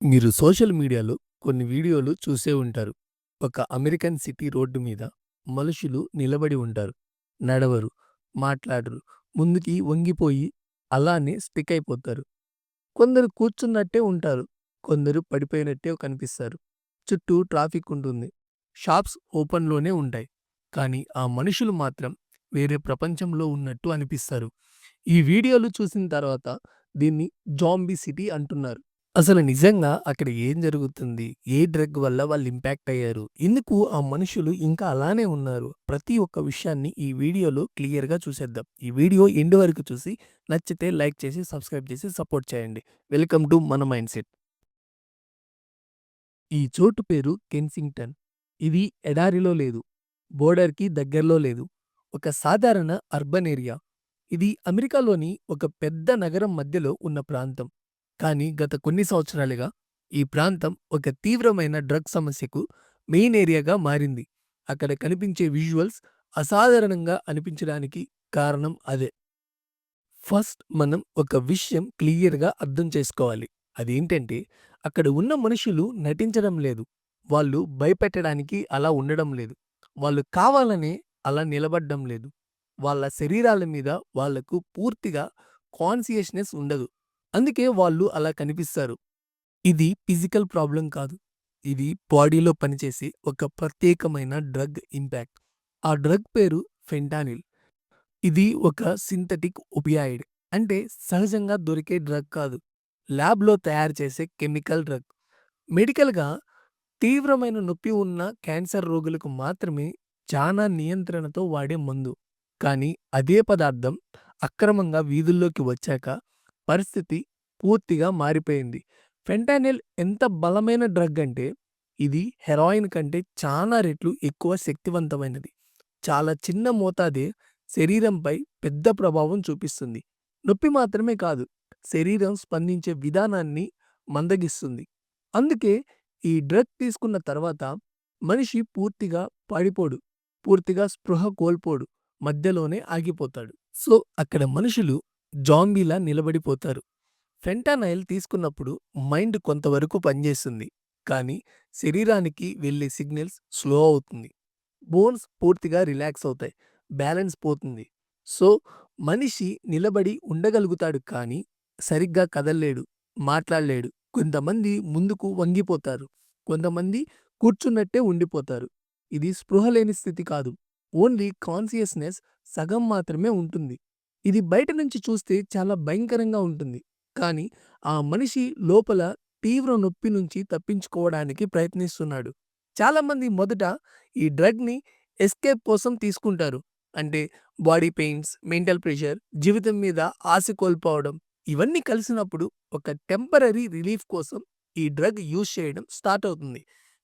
మీరు సోషల్ మీడియాలో కొన్ని వీడియోలు చూసే ఉంటారు. ఒక అమెరికన్ సిటీ రోడ్డు మీద మనుషులు నిలబడి ఉంటారు. నడవరు, మాట్లాడరు. ముందుకి వంగిపోయి అలానే స్టిక్ అయిపోతారు. కొందరు కూర్చున్నట్టే ఉంటారు. కొందరు పడిపోయినట్టే కనిపిస్తారు. చుట్టూ ట్రాఫిక్ ఉంటుంది. షాప్స్ ఓపెన్‌లోనే ఉంటాయి. కానీ ఆ మనుషులు మాత్రం వేరే ప్రపంచంలో ఉన్నట్టు అనిపిస్తారు. ఈ వీడియోలు చూసిన తర్వాత దీన్ని జాంబీ సిటీ అంటున్నారు. అసలు నిజంగా అక్కడ ఏం జరుగుతుంది? ఏ డ్రగ్ వల్ల వాళ్ళు ఇంపాక్ట్ అయ్యారు? ఎందుకు ఆ మనుషులు ఇంకా అలానే ఉన్నారు? ప్రతి ఒక్క విషయాన్ని ఈ వీడియోలో క్లియర్‌గా చూసేద్దాం. ఈ వీడియో ఎండ్ వరకు చూసి నచ్చితే లైక్ చేసి, సబ్స్క్రైబ్ చేసి సపోర్ట్ చేయండి. వెల్కమ్ టు మన మైండ్‌సెట్. ఈ చోటు పేరు కెన్సింగ్టన్. ఇది ఎడారిలో లేదు. బోర్డర్‌కి దగ్గరలో లేదు. ఒక సాధారణ అర్బన్ ఏరియా. ఇది అమెరికాలోని ఒక పెద్ద నగరం మధ్యలో ఉన్న ప్రాంతం. కానీ గత కొన్ని సంవత్సరాలుగా ఈ ప్రాంతం ఒక తీవ్రమైన డ్రగ్ సమస్యకు మెయిన్ ఏరియాగా మారింది. అక్కడ కనిపించే విజువల్స్ అసాధారణంగా అనిపించడానికి కారణం అదే. ఫస్ట్ మనం ఒక విషయం క్లియర్‌గా అర్థం చేసుకోవాలి. అదేంటంటే అక్కడ ఉన్న మనుషులు నటించడం లేదు. వాళ్ళు భయపెట్టడానికి అలా ఉండడం లేదు. వాళ్ళు కావాలనే అలా నిలబడ్డం లేదు. వాళ్ళ శరీరాల మీద వాళ్ళకు పూర్తిగా కాన్సియస్నెస్ ఉండదు. అందుకే వాళ్ళు అలా కనిపిస్తారు. ఇది ఫిజికల్ ప్రాబ్లం కాదు. ఇది బాడీలో పనిచేసే ఒక ప్రత్యేకమైన డ్రగ్ ఇంపాక్ట్. ఆ డ్రగ్ పేరు ఫెంటానిల్. ఇది ఒక సింథటిక్ ఒపియాయిడ్. అంటే సహజంగా దొరికే డ్రగ్ కాదు. ల్యాబ్‌లో తయారు చేసే కెమికల్ డ్రగ్. మెడికల్‌గా తీవ్రమైన నొప్పి ఉన్న క్యాన్సర్ రోగులకు మాత్రమే చానా నియంత్రణతో వాడే మందు. కానీ అదే పదార్థం అక్రమంగా వీధుల్లోకి వచ్చాక పరిస్థితి పూర్తిగా మారిపోయింది. ఫెంటానిల్ ఎంత బలమైన డ్రగ్ అంటే ఇది హెరాయిన్ కంటే చానా రెట్లు ఎక్కువ శక్తివంతమైనది. చాలా చిన్న మోతాదే శరీరంపై పెద్ద ప్రభావం చూపిస్తుంది. నొప్పి మాత్రమే కాదు, శరీరం స్పందించే విధానాన్ని మందగిస్తుంది. అందుకే ఈ డ్రగ్ తీసుకున్న తర్వాత మనిషి పూర్తిగా పడిపోడు. పూర్తిగా స్పృహ కోల్పోడు. మధ్యలోనే ఆగిపోతాడు. సో అక్కడ మనుషులు జాంబీలా నిలబడిపోతారు. ఫెంటానైల్ తీసుకున్నప్పుడు మైండ్ కొంతవరకు పనిచేస్తుంది. కానీ శరీరానికి వెళ్ళే సిగ్నల్స్ స్లో అవుతుంది. బోన్స్ పూర్తిగా రిలాక్స్ అవుతాయి. బ్యాలెన్స్ పోతుంది. సో మనిషి నిలబడి ఉండగలుగుతాడు కానీ సరిగ్గా కదల్లేడు. మాట్లాడలేడు. కొంతమంది ముందుకు వంగిపోతారు. కొంతమంది కూర్చున్నట్టే ఉండిపోతారు. ఇది స్పృహ లేని స్థితి కాదు. ఓన్లీ కాన్సియస్నెస్ సగం మాత్రమే ఉంటుంది. ఇది బయట నుంచి చూస్తే చాలా భయంకరంగా ఉంటుంది. కానీ ఆ మనిషి లోపల తీవ్ర నొప్పి నుంచి తప్పించుకోవడానికి ప్రయత్నిస్తున్నాడు. చాలామంది మొదట ఈ డ్రగ్‌ని ఎస్కేప్ కోసం తీసుకుంటారు. అంటే బాడీ పెయిన్స్, మెంటల్ ప్రెషర్, జీవితం మీద ఆశ కోల్పోవడం ఇవన్నీ కలిసినప్పుడు ఒక టెంపరరీ రిలీఫ్ కోసం ఈ డ్రగ్ యూజ్ చేయడం స్టార్ట్ అవుతుంది.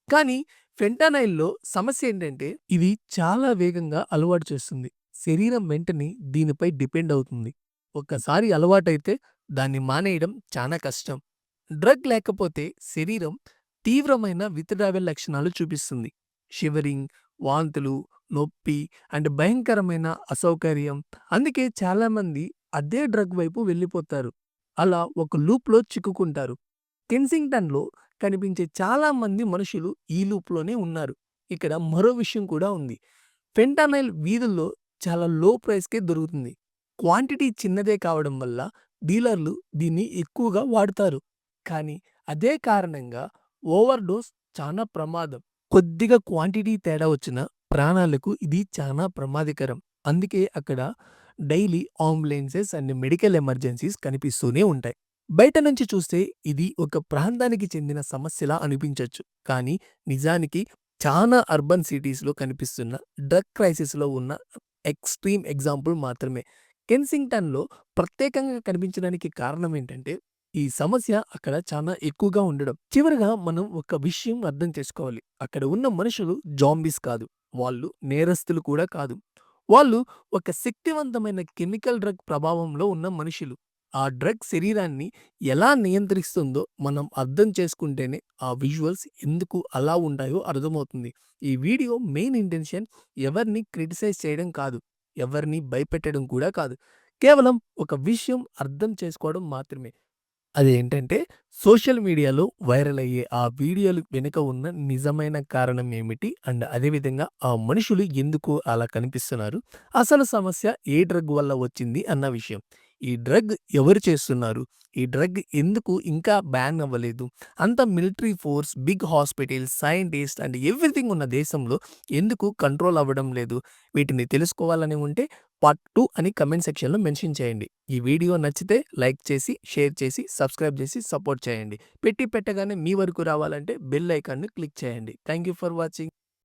కానీ ఫెంటానైల్‌లో సమస్య ఏంటంటే ఇది చాలా వేగంగా అలవాటు చేస్తుంది. శరీరం వెంటనే దీనిపై డిపెండ్ అవుతుంది. ఒక్కసారి అలవాటైతే దాన్ని మానేయడం చానా కష్టం. డ్రగ్ లేకపోతే శరీరం తీవ్రమైన విత్‌డ్రావల్ లక్షణాలు చూపిస్తుంది. షివరింగ్, వాంతులు, నొప్పి అండ్ భయంకరమైన అసౌకర్యం. అందుకే చాలామంది అదే డ్రగ్ వైపు వెళ్ళిపోతారు. అలా ఒక లూప్‌లో చిక్కుకుంటారు. కెన్సింగ్టన్‌లో కనిపించే చాలా మంది మనుషులు ఈ లూప్‌లోనే ఉన్నారు. ఇక్కడ మరో విషయం కూడా ఉంది. ఫెంటానైల్ వీధుల్లో చాలా లో ప్రైస్‌కే దొరుకుతుంది. క్వాంటిటీ చిన్నదే కావడం వల్ల డీలర్లు దీన్ని ఎక్కువగా వాడుతారు. కానీ అదే కారణంగా ఓవర్‌డోస్ చాలా ప్రమాదం. కొద్దిగా క్వాంటిటీ తేడా వచ్చిన ప్రాణాలకు ఇది చాలా ప్రమాదకరం. అందుకే అక్కడ daily ambulances and medical emergencies కనిపిస్తూనే ఉంటాయి. బయట నుంచి చూస్తే ఇది ఒక ప్రాంతానికి చెందిన సమస్యలా అనిపించొచ్చు. కానీ నిజానికి చాలా అర్బన్ సిటీస్‌లో కనిపిస్తున్న డ్రగ్ క్రైసిస్‌లో ఉన్న ఎక్స్‌ట్రీమ్ ఎగ్జాంపుల్ మాత్రమే. కెన్సింగ్టన్‌లో ప్రత్యేకంగా కనిపించడానికి కారణం ఏంటంటే ఈ సమస్య అక్కడ చాలా ఎక్కువగా ఉండడం. చివరగా మనం ఒక విషయం అర్థం చేసుకోవాలి. అక్కడ ఉన్న మనుషులు జాంబీస్ కాదు. వాళ్ళు నేరస్తులు కూడా కాదు. వాళ్ళు ఒక శక్తివంతమైన కెమికల్ డ్రగ్ ప్రభావంలో ఉన్న మనుషులు. ఆ డ్రగ్ శరీరాన్ని ఎలా నియంత్రిస్తుందో మనం అర్థం చేసుకుంటేనే ఆ విజువల్స్ ఎందుకు అలా ఉంటాయో అర్థమవుతుంది. ఈ వీడియో మెయిన్ ఇంటెన్షన్ ఎవరిని క్రిటిసైజ్ చేయడం కాదు. ఎవరిని భయపెట్టడం కూడా కాదు. కేవలం ఒక విషయం అర్థం చేసుకోవడం మాత్రమే. అదేంటంటే సోషల్ మీడియాలో వైరల్ అయ్యే ఆ వీడియోలు వెనుక ఉన్న నిజమైన కారణం ఏమిటి? అండ్ అదేవిధంగా ఆ మనుషులు ఎందుకు అలా కనిపిస్తున్నారు? అసలు సమస్య ఏ డ్రగ్ వల్ల వచ్చింది అన్న విషయం. ఈ డ్రగ్ ఎవరు చేస్తున్నారు? ఈ డ్రగ్ ఎందుకు ఇంకా బ్యాన్ అవ్వలేదు? అంత military force, big hospitals, scientist and everything ఉన్న దేశంలో ఎందుకు కంట్రోల్ అవ్వడం లేదు? వీటిని తెలుసుకోవాలని ఉంటే పార్ట్ టూ అని కమెంట్ సెక్షన్‌లో మెన్షన్ చేయండి. ఈ వీడియో నచ్చితే లైక్ చేసి, షేర్ చేసి, సబ్స్క్రైబ్ చేసి సపోర్ట్ చేయండి. పెట్టి పెట్టగానే మీ వరకు రావాలంటే బెల్ ఐకాన్‌ని క్లిక్ చేయండి. Thank you for watching.